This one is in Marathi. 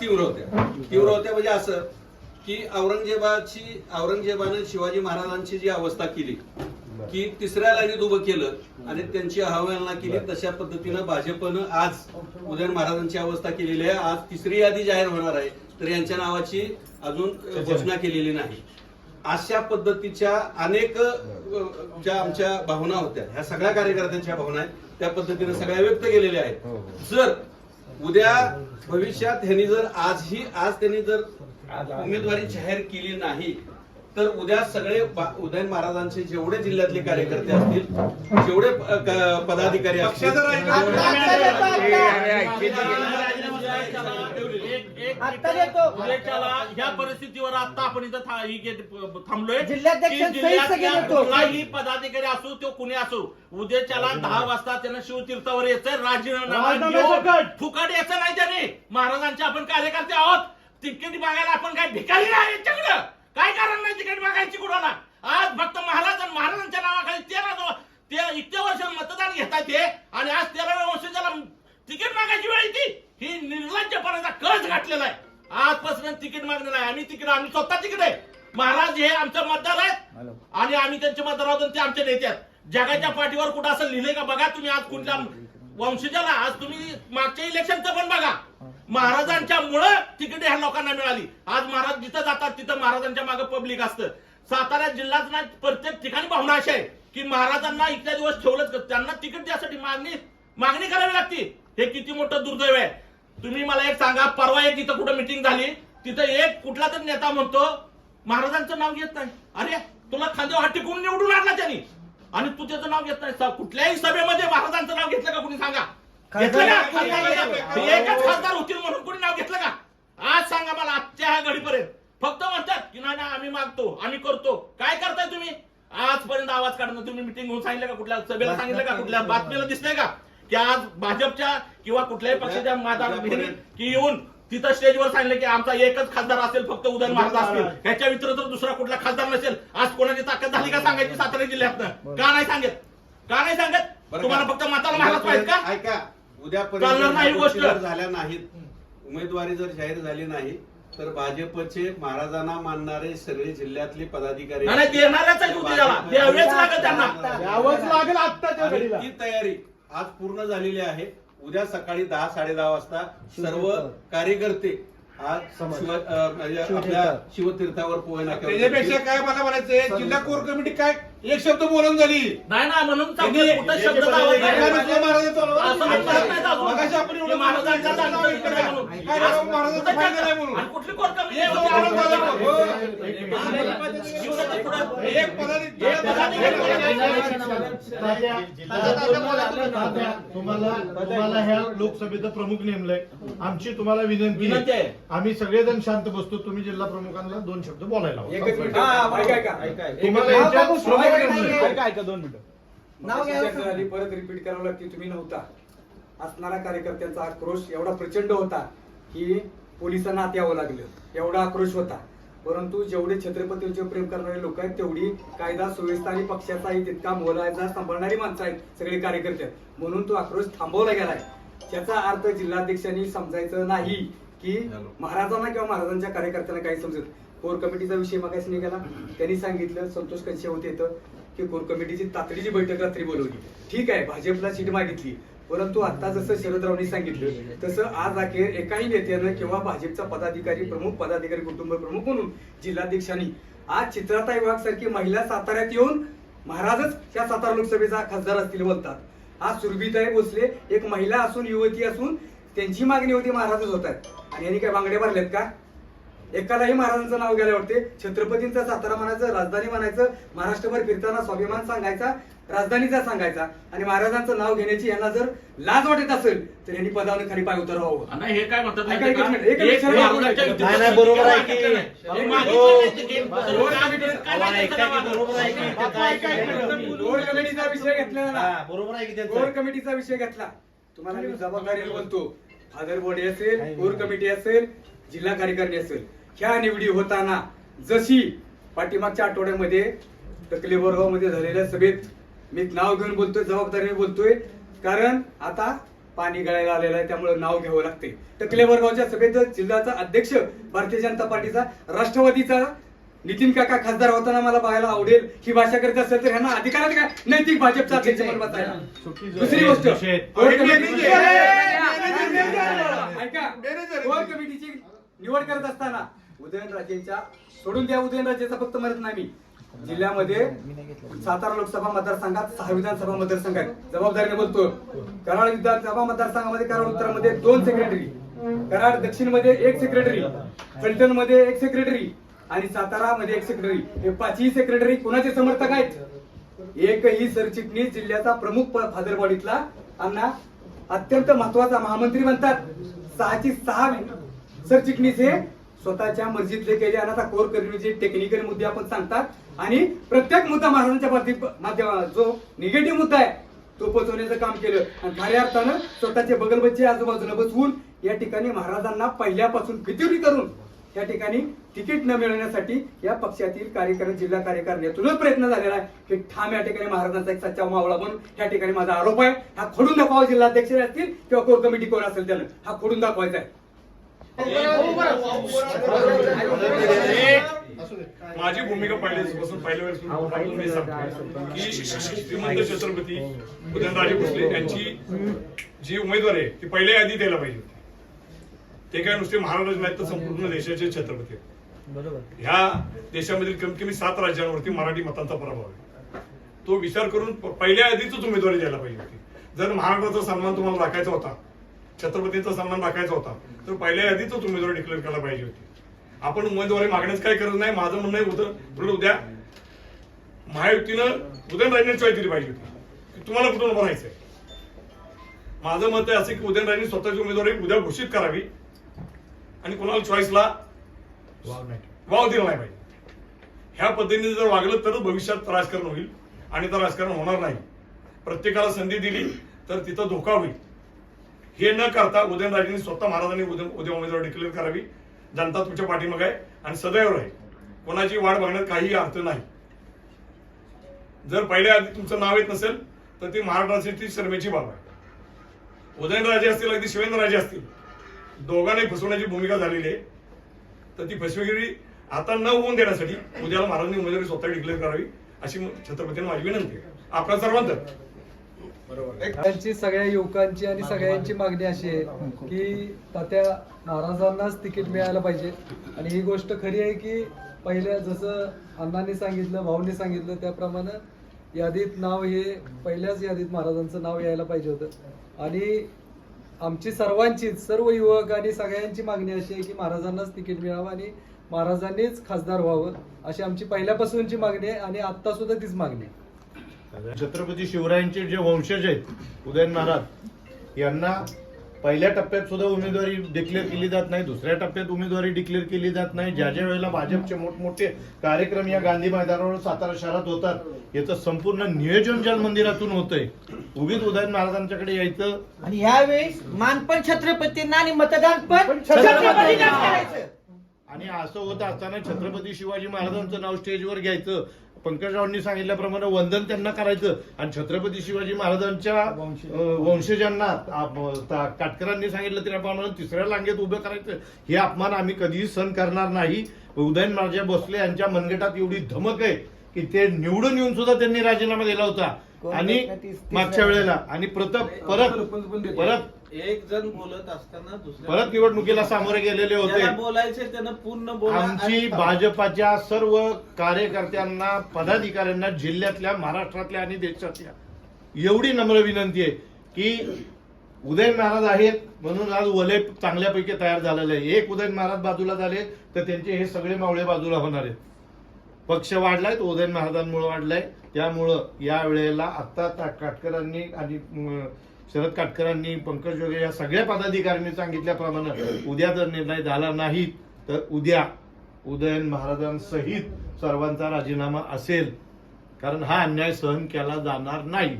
तीव्र होत्या. तीव्र होत्या म्हणजे असं की औरंगजेबाची औरंगजेबाने शिवाजी महाराजांची जी अवस्था केली की तिसऱ्या लाईनीत उभं केलं आणि त्यांची अहवालना केली तशा पद्धतीनं भाजपनं आज उदयन महाराजांची अवस्था केलेली आहे. आज तिसरी यादी जाहीर होणार आहे तर यांच्या नावाची अजून घोषणा केलेली नाही. अशा पद्धतीच्या अनेक ज्या आमच्या भावना होत्या ह्या सगळ्या कार्यकर्त्यांच्या भावना आहेत त्या पद्धतीने सगळ्या व्यक्त केलेल्या आहेत. जर उद्या भविष्यात ह्यांनी जर आजही आज त्यांनी जर उमेदवारी जाहीर केली नाही तर उद्या सगळे उदयन महाराजांचे जेवढे जिल्ह्यातले कार्यकर्ते असतील जेवढे पदाधिकारी असतील आत्ता देतो. उद्याच्याला ह्या परिस्थितीवर आता आपण इथं था- ही घेत- थांबलोय. जिल्हाध्यक्ष की जिल्ह्यातल्या. कुठलाही पदाधिकारी असो तो कुणी असो उद्याच्याला दहा वाजता त्यानं शिवतीर्थावर यायचंय. राजीनामा घेऊन फुकट यायचं नाही त्याने. महाराजांचे आपण कार्यकर्ते आहोत. तिकीट मागायला आपण काय भिकारी नाही यांच्याकडं. काय कारण नाही तिकीट मागायची कुणाला? आज फक्त महाराज आणि महाराजांच्या नावाखाली तेरा दो- ते इतक्या वर्ष मतदान घेतात ते आणि आज तेराव्या वर्षाला तिकीट मागायची वेळ येते ही निर्लज्जपणाचा कळस घातलेला आहे. आजपासून तिकीट मागलेलं आहे. आम्ही तिकीट आम्ही स्वतः तिकीट आहे. महाराज हे आमचं मतदार आहेत. आणि आम्ही त्यांचे मतदार आहोत ते आमचे नेते आहेत. जगाच्या पाठीवर कुठं असं लिहिलंय का बघा तुम्ही आज कुठल्या वंशजाला. आज तुम्ही मागच्या इलेक्शनचं पण बघा. महाराजांच्या मुळे तिकीट ह्या लोकांना मिळाली. आज महाराज जिथं जातात तिथं महाराजांच्या मागे पब्लिक असतं. सातारा जिल्ह्यात ना प्रत्येक ठिकाणी भावना अशी आहे की महाराजांना इतक्या दिवस ठेवलंच? त्यांना तिकीट द्यासाठी मागणी मागणी करावी लागते. हे किती मोठं दुर्दैव आहे. तुम्ही मला एक सांगा परवा एक इथं कुठं मिटिंग झाली? तिथं एक कुठला तरी नेता म्हणतो महाराजांचं नाव घेत नाही. अरे तुला खांद्यावर हात टिकून निवडून आणला त्यांनी. आणि तू त्याचं नाव घेत नाही. कुठल्याही सभेमध्ये महाराजांचं नाव घेतलं का कुणी सांगा? घेतलं का? एकच खासदार होतील म्हणून कुणी नाव घेतलं का? आज सांगा मला आजच्या ह्या घडीपर्यंत. फक्त म्हणतात की नाही नाही, आम्ही मागतो आम्ही करतो. काय करताय तुम्ही? आजपर्यंत आवाज काढणं तुम्ही मिटिंग होऊन सांगितलं का कुठल्या सभेला सांगितलं का? कुठल्या बातमीला दिसतंय का? की आज भाजपच्या किंवा कुठल्याही पक्षाच्या माता की येऊन तिथं स्टेजवर सांगितलं की आमचा एकच खासदार असेल फक्त उदयन महाराज असतील. ह्याच्या व्यतिरिक्त दुसरा कुठला खासदार नसेल. आज कोणाची ताकद झाली का सांगायची सातारा जिल्ह्यातनं? का नाही सांगत? का नाही सांगत? तुम्हाला का? फक्त मताला महाराज पाहिजे का? ऐका चालणार उद्यापर्यंत नाही ह्या गोष्ट. झाल्या नाहीत उमेदवारी जर जाहीर झाली नाही तर भाजपचे महाराजांना मानणारे सगळे जिल्ह्यातले पदाधिकारी उद्या द्यावेच लागत त्यांना. लागेल. आत्ताच्या घडीला. ती तयारी आज पूर्ण झालेली आहे उद्या सकाळी दहा साडे दहा वाजता सर्व कार्यकर्ते आज म्हणजे आपल्या शिवतीर्थावर पोहे त्याच्यापेक्षा काय मला म्हणायचंय जिल्हा कोर कमिटी काय? एक शब्द बोलून झाली नाही ना म्हणून त्यांनी- चांगलं कुठं शब्द लावत काय नाही. नुसतं महाराजांचं असं म्हणतात नाही अजून. मगाशी आपण एवढं ते महाराजांचा नाव चांगलं घेतलं नाही म्हणून. काय राव, महाराजांचा फायदा नाही म्हणून आणि कुठली कोण कमी एक महाराज झाला पण. हो. जीवनाच्या पुढं- एक पदाधिकारी तुम्हाला तुम्हाला ह्या लोकसभेचं प्रमुख नेमलंय आआमची तुम्हाला विनंती विनंती आहे. आहे आम्ही सगळेजण शांत बसतो तुम्ही जिल्हा प्रमुखांना दोन शब्द बोलायला. हा. तुम्हाला याच्यात प्रमुख नाव झाली, परत रिपीट करावं लागते तुम्ही नव्हता. असणारा कार्यकर्त्यांचा आक्रोश एवढा प्रचंड होता की पोलिसांना आत यावं लागलं. एवढा आक्रोश होता. परंतु जेवढे छत्रपतींचे प्रेम करणारे लोक आहेत तेवढी कायदा सुव्यवस्था आणि पक्षाचाही तितका मोलायचा सांभाळणारी माणसं आहेत सगळे कार्यकर्ते म्हणून तो आक्रोश थांबवला गेलाय. त्याचा अर्थ जिल्हाध्यक्षांनी समजायचं नाही. की महाराजांना किंवा महाराजांच्या कार्यकर्त्यांना काही समजत कोर कमिटीचा विषय मगाशी निघाला. त्यांनी सांगितलं संतोष कंशे होते इथं की कोर कमिटीची तातडीची बैठक रात्री बोलवली. ठीक आहे भाजपला सीट मागितली. परंतु आता जसं शरदरावनी सांगितलं तसं आज अखेर एकाही नेत्यानं किंवा भाजपचा पदाधिकारी प्रमुख पदाधिकारी कुटुंब प्रमुख म्हणून जिल्हाध्यक्षांनी आज चित्राताई वाघ सारखी महिला साताऱ्यात येऊन महाराजच त्या सातारा लोकसभेचा खासदार असतील बोलतात. आज सुरभीताई भोसले एक महिला असून युवती असून त्यांची मागणी होती महाराजच होत आहेत. आणि यांनी काय बांगडे भरलेत का? एकालाही महाराजांचं नाव घ्यायला वाटते छत्रपतींचा सातारा म्हणायचं राजधानी म्हणायचं महाराष्ट्रभर फिरताना स्वाभिमान सांगायचा राजधानीचा सांगायचा. आणि महाराजांचं नाव घेण्याची यांना जर लाज वाटत असेल तर यांनी पदावर खाली पाय उतरवावं नाही, हे काय म्हणतात का? एक नाही, नाही, बरोबर आहे की- कमिटीचा विषय घेतला ना. हा, बरोबर आहे की त्यांचं? कोर कमिटीचा विषय घेतला. तुम्हाला मी जबाबदारीने बोलतो. फादर बॉडी असेल कोर कमिटी असेल जिल्हा कार्यकारिणी असेल. ह्या निवडी होताना जशी पाठीमागच्या आठवड्यामध्ये टकले मध्ये झालेल्या सभेत मी नाव घेऊन बोलतोय जबाबदारीने बोलतोय. कारण आता पाणी गळायला आलेलं आहे त्यामुळे नाव घ्यावं लागते टकलेवर गावच्या सभेत जिल्ह्याचा अध्यक्ष भारतीय जनता पार्टीचा राष्ट्रवादीचा नितीन काका खासदार होताना मला बघायला आवडेल. ही भाषा करत असेल तर ह्यांना अधिकार आहे का नैतिक भाजपचा अध्यक्ष म्हणून बसायला. दुसरी गोष्ट. कोर कमिटी- ऐका. कोर कमिटीची निवड करत असताना उदयनराजेंच्या सोडून द्या उदयनराजेचा फक्त म्हणत नाही मी. जिल्ह्यामध्ये सातारा लोकसभा मतदारसंघात सहा विधानसभा मतदारसंघ आहेत. जबाबदारीने बोलतो कराड विधानसभा मतदारसंघामध्ये कराड उत्तरामध्ये दोन सेक्रेटरी कराड दक्षिणमध्ये एक सेक्रेटरी फलटणमध्ये एक सेक्रेटरी आणि सातारा मध्ये एक सेक्रेटरी हे पाचही सेक्रेटरी कोणाचे समर्थक आहेत? एकही सरचिटणीस जिल्ह्याचा प्रमुख प- अण्णा अत्यंत महत्त्वाचा महामंत्री म्हणतात. सहाची सहा सरचिटणीस हे स्वतःच्या मर्जीतले केले आणि आता कोर करण्याचे टेक्निकल मुद्दे आपण सांगतात. आणि प्रत्येक मुद्दा महाराजांच्या बाबतीत माध्यम जो निगेटिव्ह मुद्दा आहे तो पोचवण्याचं काम केलं. आणि खऱ्या अर्थानं स्वतःचे बगलबच्चे आजूबाजूला बसवून या ठिकाणी महाराजांना पहिल्यापासून फितुरी करून या ठिकाणी तिकीट न मिळवण्यासाठी या पक्षातील कार्यकारी जिल्हा कार्यकारिणीतूनच प्रयत्न झालेला आहे. की ठाम या ठिकाणी महाराजांचा एक सच्चा मावळा म्हणून या ठिकाणी माझा आरोप आहे. हा खोडून दाखवा जिल्हाध्यक्ष असतील किंवा कोर कमिटी कोण असेल त्यानं. हा खोडून दाखवायचा आहे. माझी भूमिका पहिल्यापासून पहिल्या वेळेस मी सांगतो. की श्रीमंत छत्रपती उदयनराजे भोसले यांची जी उमेदवार आहे ती पहिल्या यादी द्यायला पाहिजे होती. ते काय नुसते महाराज नाहीत तर संपूर्ण देशाचे छत्रपती आहेत. ह्या देशामधील कमीत कमी सात राज्यांवरती मराठी मतांचा प्रभाव आहे. तो विचार करून पहिल्या यादीतच उमेदवारी द्यायला पाहिजे होती. जर महाराष्ट्राचा सन्मान तुम्हाला राखायचा होता छत्रपतीचा सन्मान राखायचा होता तर पहिल्या यादीतच उमेदवारी डिक्लेअर करायला पाहिजे होती. आपण उमेदवारी मागण्याच काही करत नाही माझं म्हणणं आहे उद्या उलट उद्या महायुतीनं उदयनराजेंना चॉईस दिली पाहिजे होती. की तुम्हाला कुठून उभं राहायचंय? माझं मत आहे असं की उदयनराजेंनी स्वतःची उमेदवारी उद्या घोषित करावी. आणि कोणाला चॉईसला वाव दिला नाही पाहिजे. ह्या पद्धतीने जर वागलं तर भविष्यात राजकारण होईल आणि तर राजकारण होणार नाही. प्रत्येकाला संधी दिली तर तिथं धोका होईल. हे न करता उदयनराजेंनी स्वतः महाराजांनी उद्या उद्या उमेदवार डिक्लेअर करावी. जनता तुमच्या पाठीमागे आहे आणि सदैव राहील. कोणाची वाट बघण्यात काही अर्थ नाही. जर पहिल्या आधी तुमचं नाव येत नसेल तर ती महाराष्ट्राची शर्मेची बाब आहे. उदयनराजे असतील अगदी शिवेंद्रराजे असतील. दोघांनाही फसवण्याची भूमिका झालेली आहे. तर ती फसवेगिरी आता न होऊन देण्यासाठी उद्याला महाराजांनी उमेदवारी स्वतः डिक्लेअर करावी अशी छत्रपतींना माझी विनंती आहे. आपल्या सर्वांचं त्यांची सगळ्या युवकांची आणि सगळ्यांची मागणी अशी आहे की तात्या महाराजांनाच तिकीट मिळायला पाहिजे. आणि ही गोष्ट खरी आहे की पहिल्या जसं अण्णांनी सांगितलं भाऊनी सांगितलं त्याप्रमाणे यादीत नाव हे पहिल्याच यादीत महाराजांचं नाव यायला पाहिजे होतं. आणि आमची सर्वांची सर्व युवक आणि सगळ्यांची मागणी अशी आहे की महाराजांनाच तिकीट मिळावं आणि महाराजांनीच खासदार व्हावं अशी आमची पहिल्यापासूनची मागणी आहे आणि आत्ता सुद्धा तीच मागणी आहे. छत्रपती शिवरायांचे जे वंशज आहेत उदयन महाराज यांना पहिल्या टप्प्यात सुद्धा उमेदवारी डिक्लेअर केली जात नाही दुसऱ्या टप्प्यात उमेदवारी डिक्लेअर केली जात नाही. ज्या ज्या वेळेला भाजपचे मोठमोठे कार्यक्रम या गांधी मैदानावर सातारा शहरात होतात याचं संपूर्ण नियोजन जल मंदिरातून होतंय. उगीच उदयन महाराजांच्याकडे यायचं. आणि यावेळेस मान पण छत्रपतींना आणि मतदान पण छत्रपतींनाच करायचं. आणि असं होत असताना छत्रपती शिवाजी महाराजांचं नाव स्टेजवर घ्यायचं. पंकजरावांनी सांगितल्याप्रमाणे वंदन त्यांना करायचं. आणि छत्रपती शिवाजी महाराजांच्या वंशजांना काटकरांनी सांगितलं त्याप्रमाणे तिसऱ्या लांगेत उभं करायचं. हे अपमान आम्ही कधीही सहन करणार नाही. उदयन राजा भोसले यांच्या मनगटात एवढी धमक आहे. की ते निवडून येऊन सुद्धा त्यांनी राजीनामा दिला होता. आणि मागच्या वेळेला. आणि प्रताप परत परत एक जण बोलत असताना परत निवडणुकीला सामोरे गेलेले होते. बोलायचे त्यानं पूर्ण बोला आमची भाजपाच्या सर्व कार्यकर्त्यांना पदाधिकाऱ्यांना जिल्ह्यातल्या महाराष्ट्रातल्या आणि देशातल्या एवढी नम्र विनंती आहे की उदयन महाराज आहेत म्हणून आज वलय चांगल्यापैकी तयार झालेलं आहे. एक उदयन महाराज बाजूला झाले तर त्यांचे हे सगळे मावळे बाजूला होणार आहेत. पक्ष वाढलाय तो उदयन महाराजांमुळे वाढलाय. त्यामुळं या वेळेला आत्ता काटकरांनी आणि शरद काटकरांनी पंकज जोगे या सगळ्या पदाधिकाऱ्यांनी सांगितल्याप्रमाणे उद्या जर निर्णय झाला नाही तर उद्या उदयन महाराजांसहित सर्वांचा राजीनामा असेल. कारण हा अन्याय सहन केला जाणार नाही.